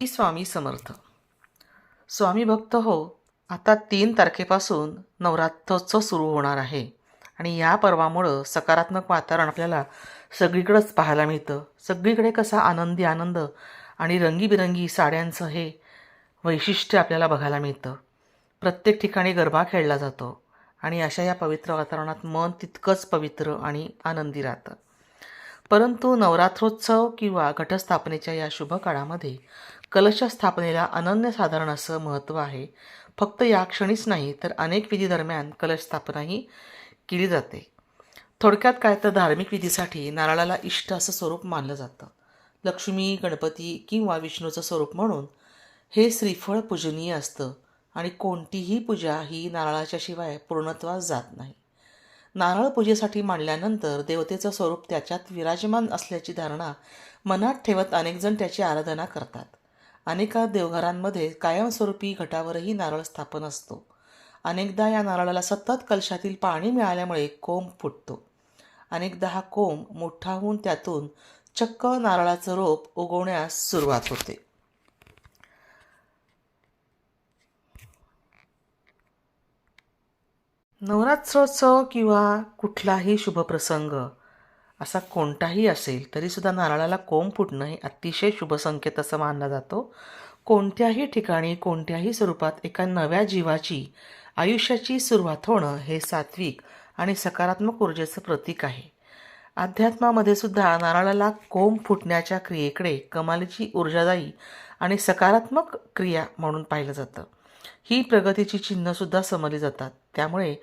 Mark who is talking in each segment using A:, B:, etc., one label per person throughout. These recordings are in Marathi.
A: श्री स्वामी समर्थ. स्वामी भक्त हो आता तीन तारखेपासून नवरात्रोत्सव सुरू होणार आहे आणि या पर्वामुळं सकारात्मक वातावरण आपल्याला सगळीकडंच पाहायला मिळतं. सगळीकडे कसा आनंदी आनंद आणि रंगीबिरंगी साड्यांचं हे वैशिष्ट्य आपल्याला बघायला मिळतं. प्रत्येक ठिकाणी गरबा खेळला जातो आणि अशा या पवित्र वातावरणात मन तितकंच पवित्र आणि आनंदी राहतं. परंतु नवरात्रोत्सव किंवा घटस्थापनेच्या या शुभ काळामध्ये कलश स्थापनेला अनन्यसाधारण असं महत्त्व आहे. फक्त या क्षणीच नाही तर अनेक विधीदरम्यान कलश स्थापनाही केली जाते. थोडक्यात काय तर धार्मिक विधीसाठी नारळाला इष्ट असं स्वरूप मानलं जातं. लक्ष्मी गणपती किंवा विष्णूचं स्वरूप म्हणून हे श्रीफळ पूजनीय असतं आणि कोणतीही पूजा ही नारळाच्या शिवाय पूर्णत्वास जात नाही. नारळ पूजेसाठी मांडल्यानंतर देवतेचं स्वरूप त्याच्यात विराजमान असल्याची धारणा मनात ठेवत अनेकजण त्याची आराधना करतात. अनेका देवघरांमध्ये कायमस्वरूपी घटावरही नारळ स्थापन असतो. अनेकदा या नारळाला सतत कलशातील पाणी मिळाल्यामुळे कोंब फुटतो. अनेकदा हा कोंब मोठा होऊन त्यातून चक्क नारळाचं रोप उगवण्यास सुरुवात होते. नवरात्रोत्सव किंवा कुठलाही शुभप्रसंग असा कोणताही असेल तरीसुद्धा नारळाला कोंब फुटणं हे अतिशय शुभसंकेत असं मानला जातो. कोणत्याही ठिकाणी कोणत्याही स्वरूपात एका नव्या जीवाची आयुष्याची सुरुवात होणं हे सात्विक आणि सकारात्मक ऊर्जेचं प्रतीक आहे. अध्यात्मामध्ये सुद्धा नारळाला कोंब फुटण्याच्या क्रियेकडे कमालीची ऊर्जादायी आणि सकारात्मक क्रिया म्हणून पाहिलं जातं. ही प्रगतीची चिन्हसुद्धा समजली जातात. त्यामुळे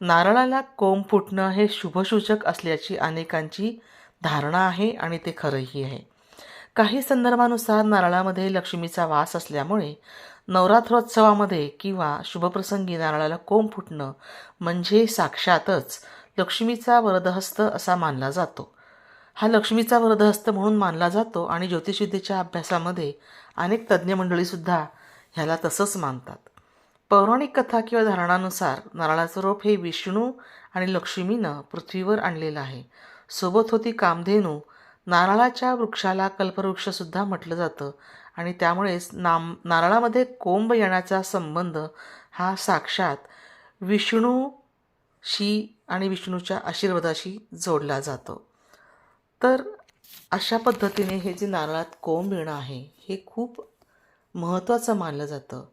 A: नारळाला कोंब फुटणं हे शुभसूचक असल्याची अनेकांची धारणा आहे आणि ते खरंही आहे. काही संदर्भानुसार नारळामध्ये लक्ष्मीचा वास असल्यामुळे नवरात्रोत्सवामध्ये किंवा शुभप्रसंगी नारळाला कोंब फुटणं म्हणजे साक्षातच लक्ष्मीचा वरदहस्त असा मानला जातो. हा लक्ष्मीचा वरदहस्त म्हणून मानला जातो आणि ज्योतिषविद्येच्या अभ्यासामध्ये अनेक तज्ज्ञ मंडळीसुद्धा ह्याला तसंच मानतात. पौराणिक कथा किंवा धारणानुसार नारळाचं रोप हे विष्णू आणि लक्ष्मीनं पृथ्वीवर आणलेलं आहे. सोबत होती कामधेनू. नारळाच्या वृक्षाला कल्पवृक्षसुद्धा म्हटलं जातं आणि त्यामुळेच नाम नारळामध्ये कोंब येण्याचा संबंध हा साक्षात विष्णूशी आणि विष्णूच्या आशीर्वादाशी जोडला जातो. तर अशा पद्धतीने हे जे नारळात कोंब येणं आहे हे खूप महत्त्वाचं मानलं जातं.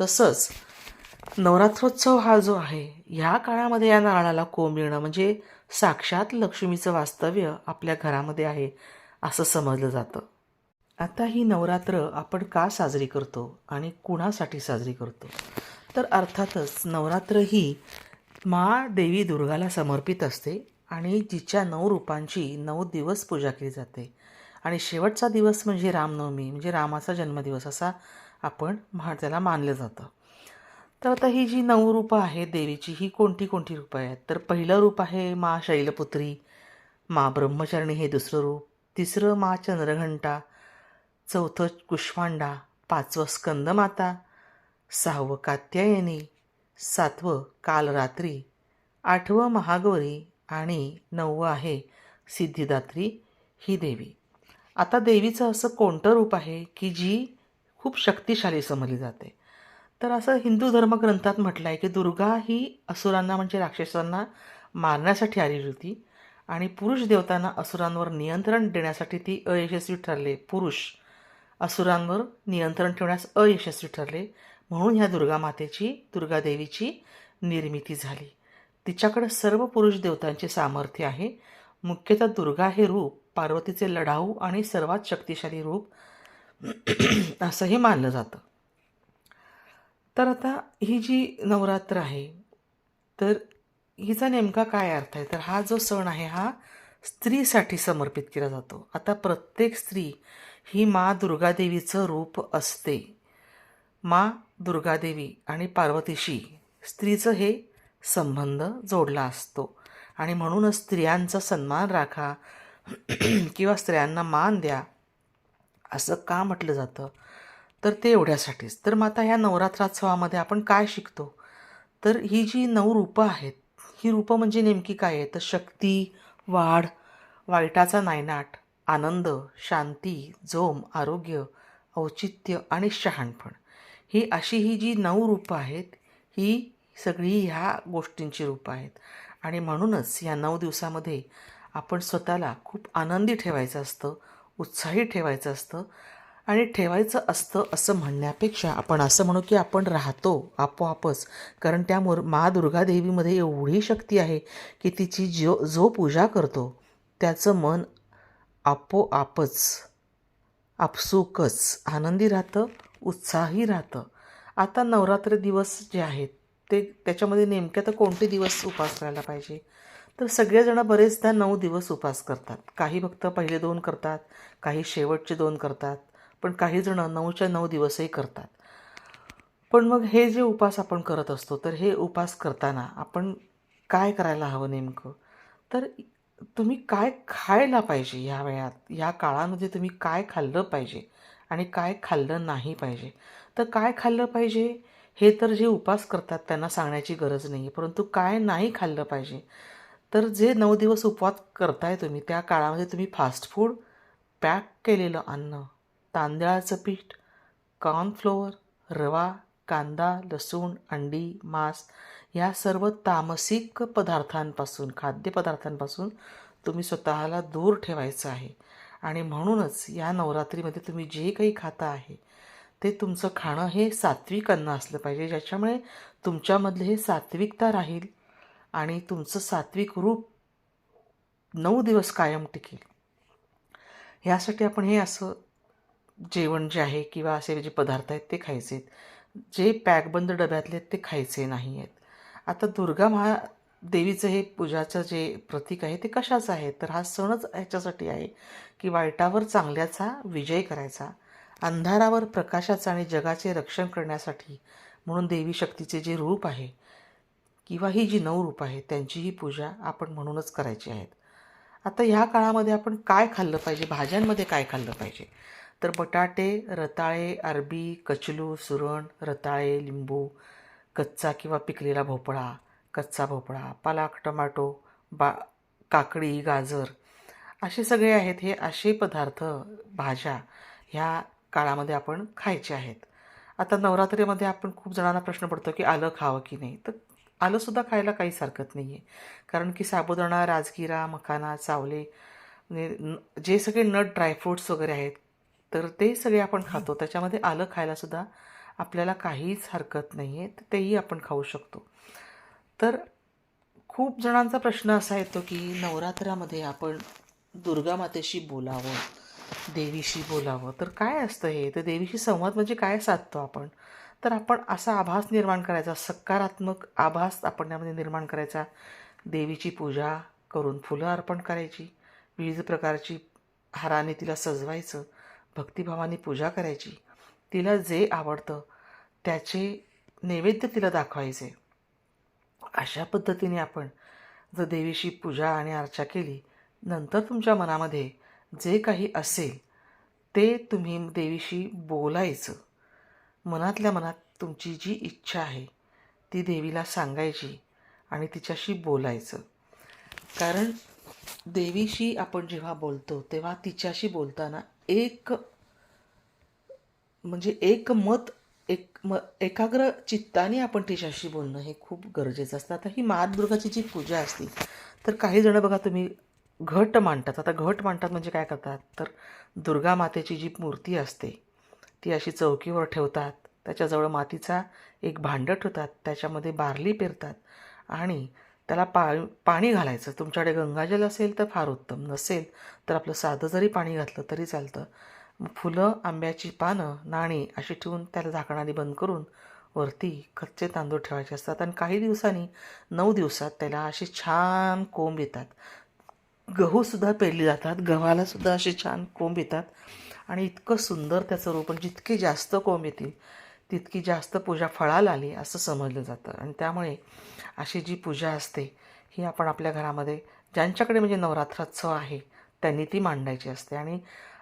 A: तसंच नवरात्रोत्सव हा जो आहे ह्या काळामध्ये या नारळाला कोंब येणं म्हणजे साक्षात लक्ष्मीचं वास्तव्य आपल्या घरामध्ये आहे असं समजलं जातं. आता ही नवरात्र आपण का साजरी करतो आणि कुणासाठी साजरी करतो? तर अर्थातच नवरात्र ही मा देवी दुर्गाला समर्पित असते आणि जिच्या नऊ रूपांची नऊ दिवस पूजा केली जाते. आणि शेवटचा दिवस म्हणजे रामनवमी म्हणजे रामाचा जन्मदिवस असा आपण म्हा त्याला मानलं जातं. तर आता ही जी नऊ रूपं आहेत देवीची ही कोणती कोणती रूपं आहेत? तर पहिलं रूप आहे मा शैलपुत्री मा ब्रह्मचारिणी हे दुसरं रूप तिसरं मा चंद्रघंटा चौथं कुष्मांडा पाचवं स्कंदमाता सहावं कात्यायनी सातवं कालरात्री आठवं महागौरी आणि नववं आहे सिद्धिदात्री ही देवी. आता देवीचं असं कोणतं रूप आहे की जी खूप शक्तिशाली समजली जाते? तर असं हिंदू धर्मग्रंथात म्हटलं आहे की दुर्गा ही असुरांना म्हणजे राक्षसांना मारण्यासाठी आलेली होती आणि पुरुष देवतांना असुरांवर नियंत्रण देण्यासाठी ती अयशस्वी ठरले. पुरुष असुरांवर नियंत्रण ठेवण्यास अयशस्वी ठरले. म्हणून ह्या दुर्गा मातेची दुर्गा देवीची निर्मिती झाली. तिच्याकडे सर्व पुरुष देवतांचे सामर्थ्य आहे. मुख्यतः दुर्गा हे रूप पार्वतीचे लढाऊ आणि सर्वात शक्तिशाली रूप असंही मानलं जातं. तर आता ही जी नवरात्र आहे तर हिचा नेमका काय अर्थ आहे? तर हा जो सण आहे हा स्त्रीसाठी समर्पित केला जातो. आता प्रत्येक स्त्री ही मा दुर्गादेवीचं रूप असते. मा दुर्गादेवी आणि पार्वतीशी स्त्रीचं हे संबंध जोडला असतो. आणि म्हणूनच स्त्रियांचा सन्मान राखा किंवा स्त्रियांना मान द्या असं का म्हटलं जातं? तर ते एवढ्यासाठीच. तर मग आता ह्या नवरात्रोत्सवामध्ये आपण काय शिकतो? तर ही जी नऊ रूपं आहेत ही रूपं म्हणजे नेमकी काय आहे तर शक्ती वाढ वाईटाचा नायनाट आनंद शांती जोम आरोग्य औचित्य आणि शहाणपण. ही अशी ही जी नऊ रूपं आहेत ही सगळी ह्या गोष्टींची रूपं आहेत. आणि म्हणूनच या नऊ दिवसामध्ये आपण स्वतःला खूप आनंदी ठेवायचं असतं उत्साही ठेवायचं असतं आणि ठेवायचं असतं असं म्हणण्यापेक्षा आपण असं म्हणू की आपण राहतो आपोआपच. कारण त्या मुर मा दुर्गा देवीमध्ये एवढी शक्ती आहे की तिची जो जो पूजा करतो त्याचं मन आपोआपच आपसूकच आनंदी राहतं उत्साही राहतं. आता नवरात्र दिवस जे आहेत ते त्याच्यामध्ये नेमक्या तर कोणते दिवस उपास करायला पाहिजे? तर सगळेजणं बरेचदा नऊ दिवस उपास करतात. काही भक्त पहिले दोन करतात काही शेवटचे दोन करतात. पण काही जण नऊच्या नऊ दिवसही करतात. पण मग हे जे उपास आपण करत असतो तर हे उपास करताना आपण काय करायला हवं नेमकं? तर तुम्ही काय खायला पाहिजे ह्या वेळात? ह्या काळामध्ये तुम्ही काय खाल्लं पाहिजे आणि काय खाल्लं नाही पाहिजे? तर काय खाल्लं पाहिजे? हे तर जे उपास करतात त्यांना सांगण्याची गरज नाही आहे परंतु काय नाही खाल्लं पाहिजे? तर जे नऊ दिवस उपवास करताय तुम्ही त्या काळामध्ये तुम्ही फास्ट फूड पॅक केलेलं अन्न तांदळाचं पीठ कॉर्नफ्लोअर रवा कांदा लसूण अंडी मांस या सर्व तामसिक पदार्थांपासून खाद्यपदार्थांपासून तुम्ही स्वतःला दूर ठेवायचं आहे. आणि म्हणूनच या नवरात्रीमध्ये तुम्ही जे काही खाता आहे ते तुमचं खाणं हे सात्विक अन्न असलं पाहिजे ज्याच्यामुळे तुमच्यामधले हे सात्विकता राहील आणि तुमचं सात्विक रूप नऊ दिवस कायम टिकेल. ह्यासाठी आपण हे असं जेवण जे आहे किंवा असे जे पदार्थ आहेत ते खायचे आहेत. जे पॅकबंद डब्यातले आहेत ते खायचे नाही आहेत. आता दुर्गा महा देवीचं हे पूजाचं जे प्रतीक आहे ते कशाचं आहे? तर हा सणच ह्याच्यासाठी आहे की वाईटावर चांगल्याचा विजय करायचा अंधारावर प्रकाशाचं आणि जगाचे रक्षण करण्यासाठी म्हणून देवी शक्तीचे जे रूप आहे किंवा ही जी नऊ रूप आहे त्यांची ही पूजा आपण म्हणूनच करायची आहेत. आता ह्या काळामध्ये आपण काय खाल्लं पाहिजे? भाज्यांमध्ये काय खाल्लं पाहिजे? तर बटाटे रताळे अरबी कचलू सुरण रताळे लिंबू कच्चा किंवा पिकलेला भोपळा कच्चा भोपळा पालक टमाटो बा काकडी गाजर असे सगळे आहेत हे असे पदार्थ भाज्या ह्या काळामध्ये आपण खायचे आहेत. आता नवरात्रीमध्ये आपण खूप जणांना प्रश्न पडतो की आलं खावं की नाही? तर आलंसुद्धा खायला काहीच हरकत नाही आहे कारण की साबुदाणा राजगिरा मखाना चावले म्हणजे जे सगळे नट ड्रायफ्रूट्स वगैरे आहेत तर ते सगळे आपण खातो. त्याच्यामध्ये आलं खायलासुद्धा आपल्याला काहीच हरकत नाही आहे तर तेही आपण खाऊ शकतो. तर खूप जणांचा प्रश्न असा येतो की नवरात्रामध्ये आपण दुर्गा मातेशी बोलावं देवीशी बोलावं. तर काय असतं हे? तर देवीशी संवाद म्हणजे काय साधतो आपण? तर आपण असा आभास निर्माण करायचा सकारात्मक आभास आपण यामध्ये निर्माण करायचा. देवीची पूजा करून फुलं अर्पण करायची विविध प्रकारची हाराने तिला सजवायचं. भक्तिभावाने पूजा करायची. तिला जे आवडतं त्याचे नैवेद्य तिला दाखवायचे. अशा पद्धतीने आपण जर देवीशी पूजा आणि अर्चा केली नंतर तुमच्या मनामध्ये जे काही असेल ते तुम्ही देवीशी बोलायचं. मनातल्या मनात तुमची जी इच्छा आहे ती देवीला सांगायची आणि तिच्याशी बोलायचं. कारण देवीशी आपण जेव्हा बोलतो तेव्हा तिच्याशी बोलताना एक म्हणजे एक मत एक म एकाग्र चित्ताने आपण तिच्याशी बोलणं हे खूप गरजेचं असतं. आता ही महादुर्गाची जी पूजा असते तर काही जणं बघा तुम्ही घट मांडतात. आता घट मांडतात म्हणजे काय करतात? तर दुर्गा मातेची जी मूर्ती असते ती अशी चौकीवर ठेवतात. त्याच्याजवळ मातीचा एक भांडं ठेवतात. त्याच्यामध्ये बारली पेरतात. आणि त्याला पा पाणी घालायचं. तुमच्याकडे गंगाजल असेल तर फार उत्तम. नसेल तर आपलं साधं जरी पाणी घातलं तरी चालतं. फुलं आंब्याची पानं नाणी अशी ठेवून त्याला झाकणारी बंद करून वरती कच्चे तांदूळ ठेवायचे असतात आणि काही दिवसांनी नऊ दिवसात त्याला असे छान कोंब येतात. गहूसुद्धा पेरली जातात. गव्हालासुद्धा असे छान कोंब येतात. आणि इतकं सुंदर त्याचं रोपण जितके जास्त कोंब येतील तितकी जास्त पूजा फळाला आली असं समजलं जातं. आणि त्यामुळे अशी जी पूजा असते ही आपण आपल्या घरामध्ये ज्यांच्याकडे म्हणजे नवरात्रोत्सव आहे त्यांनी ती मांडायची असते. आणि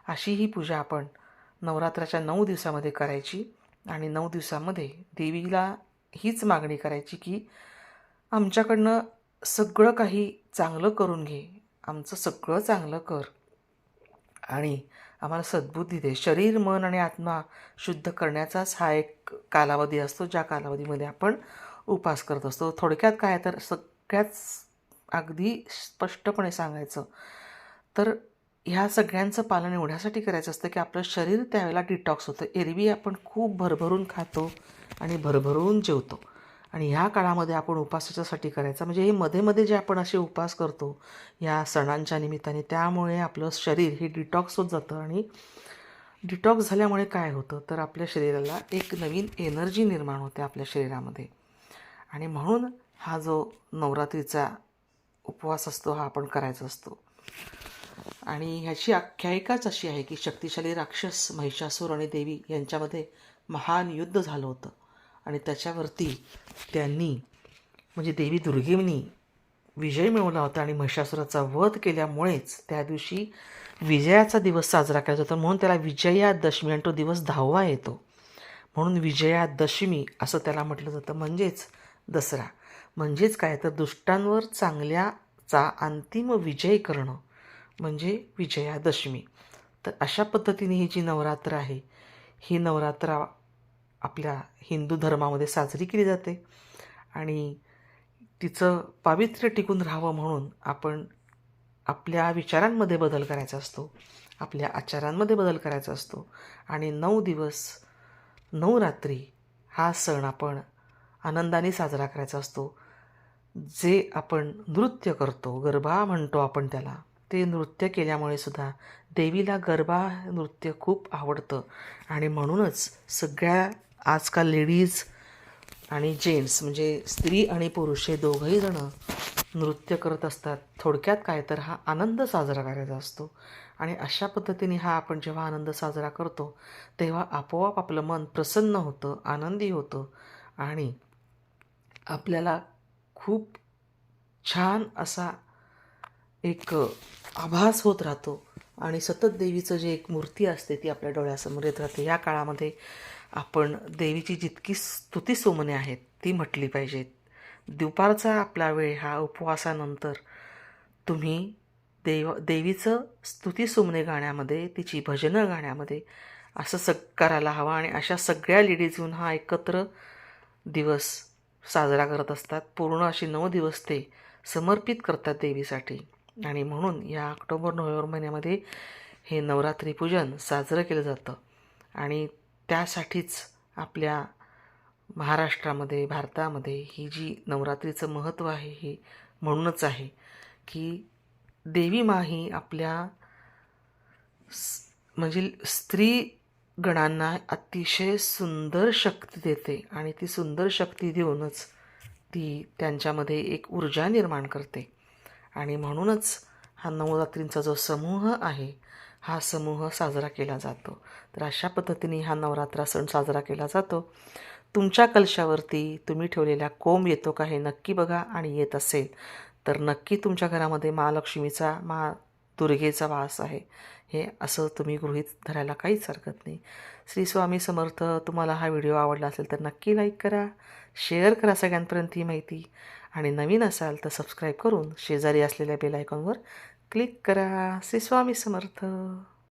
A: अशी ही पूजा आपण नवरात्राच्या नऊ दिवसामध्ये करायची आणि नऊ दिवसामध्ये देवीला हीच मागणी करायची की आमच्याकडनं सगळं काही चांगलं करून घे. आमचं सगळं चांगलं कर. आणि आम्हाला सद्बुद्धी दे शरीर मन आणि आत्मा शुद्ध करण्याचाच हा एक कालावधी असतो ज्या कालावधीमध्ये आपण उपास करत असतो. थोडक्यात काय तर सगळ्याच अगदी स्पष्टपणे सांगायचं तर ह्या सगळ्यांचं पालन एवढ्यासाठी करायचं असतं की आपलं शरीर त्यावेळेला डिटॉक्स होतं. एरवी आपण खूप भरभरून खातो आणि भरभरून जेवतो. आणि ह्या काळामध्ये आपण उपासाच्यासाठी करायचा. म्हणजे हे मध्ये मध्ये जे आपण असे उपास करतो या सणांच्या निमित्ताने त्यामुळे आपलं शरीर हे डिटॉक्स होत जातं आणि डिटॉक्स झाल्यामुळे काय होतं? तर आपल्या शरीराला एक नवीन एनर्जी निर्माण होते आपल्या शरीरामध्ये. आणि म्हणून हा जो नवरात्रीचा उपवास असतो हा आपण करायचा असतो. आणि ह्याची आख्यायिकाच अशी आहे की शक्तिशाली राक्षस महिषासूर आणि देवी यांच्यामध्ये महान युद्ध झालं होतं. आणि त्याच्यावरती त्यांनी म्हणजे देवी दुर्गेंनी विजय मिळवला होता आणि महिषासुराचा वध केल्यामुळेच त्या दिवशी विजयाचा दिवस साजरा केला जातो. म्हणून त्याला विजयादशमी आणि तो दिवस दहावा येतो. म्हणून विजयादशमी असं त्याला म्हटलं जातं. म्हणजेच दसरा. म्हणजेच काय? तर दुष्टांवर चांगल्याचा अंतिम विजय करणं म्हणजे विजयादशमी. तर अशा पद्धतीने ही जी नवरात्र आहे ही नवरात्र आपल्या हिंदू धर्मामध्ये साजरी केली जाते. आणि तिचं पावित्र्य टिकून राहावं म्हणून आपण आपल्या विचारांमध्ये बदल करायचा असतो. आपल्या आचारांमध्ये बदल करायचा असतो. आणि नऊ दिवस नऊ रात्री हा सण आपण आनंदाने साजरा करायचा असतो. जे आपण नृत्य करतो गरबा म्हणतो आपण त्याला ते नृत्य केल्यामुळे सुद्धा देवीला गरबा नृत्य खूप आवडतं. आणि म्हणूनच सगळ्या आजकाल लेडीज आणि जेंट्स म्हणजे स्त्री आणि पुरुष हे दोघंही जणं नृत्य करत असतात. थोडक्यात काय तर हा आनंद साजरा करायचा असतो. आणि अशा पद्धतीने हा आपण जेव्हा आनंद साजरा करतो तेव्हा आपोआप आपलं मन प्रसन्न होतं आनंदी होतं आणि आपल्याला खूप छान असा एक आभास होत राहतो. आणि सतत देवीचं जे एक मूर्ती असते ती आपल्या डोळ्यासमोर येत राहते. या काळामध्ये आपण देवीची जितकी स्तुती सोमने आहेत ती म्हटली पाहिजेत. दुपारचा आपला वेळ हा उपवासानंतर. तुम्ही देव देवीचं स्तुती सुमने गाण्यामध्ये तिची भजनं गाण्यामध्ये असं सग करायला हवं आणि अशा सगळ्या लेडीज येऊन हा एकत्र दिवस साजरा करत असतात. पूर्ण अशी नऊ दिवस ते समर्पित करतात देवीसाठी. आणि म्हणून या ऑक्टोबर नोव्हेंबर महिन्यामध्ये हे नवरात्री पूजन साजरं केलं जातं. आणि त्यासाठीच आपल्या महाराष्ट्रामध्ये भारतामध्ये ही जी नवरात्रीचं महत्त्व आहे हे म्हणूनच आहे की देवी मा ही आपल्या म्हणजे स्त्री गणांना अतिशय सुंदर शक्ती देते आणि ती सुंदर शक्ती देऊनच ती त्यांच्यामध्ये एक ऊर्जा निर्माण करते. आणि म्हणूनच हा नवरात्रींचा जो समूह आहे हा समूह साजरा केला जातो. तर अशा पद्धतीने हा नवरात्रा सण साजरा केला जातो. तुमच्या कलशावरती तुम्ही ठेवलेला कोंब येतो का हे नक्की बघा आणि येत असेल तर नक्की तुमच्या घरामध्ये महालक्ष्मीचा मा दुर्गेचा वास आहे. हे असं तुम्ही गृहीत धरायला काहीच हरकत नाही. श्री स्वामी समर्थ तुम्हाला हा व्हिडिओ आवडला असेल तर नक्की लाईक करा शेअर करा सगळ्यांपर्यंत ही माहिती. आणि नवीन असाल तर सबस्क्राईब करून शेजारी असलेल्या बेल आयकॉनवर क्लिक करा. श्री स्वामी समर्थ.